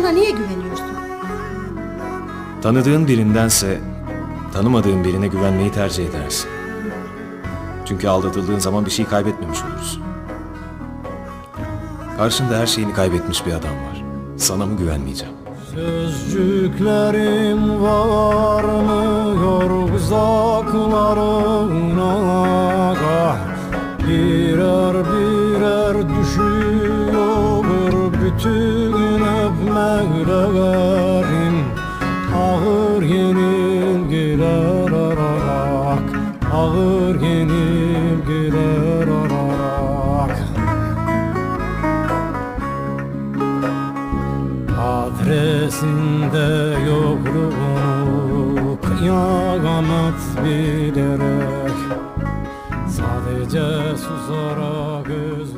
Bana niye güveniyorsun? Tanıdığın birindense tanımadığın birine güvenmeyi tercih edersin. Çünkü aldatıldığın zaman bir şey kaybetmemiş olursun. Karşında her şeyini kaybetmiş bir adam var. Sana mı güvenmeyeceğim? Sözcüklerim varmıyor uzaklarına ah, Birer birer düşüyor bütün öpmeklerim Ağır yenilgiler ararak Ağır yenilgiler ararak. Adresinde yokluğunu kıyamet bilerek Sadece susarak özlü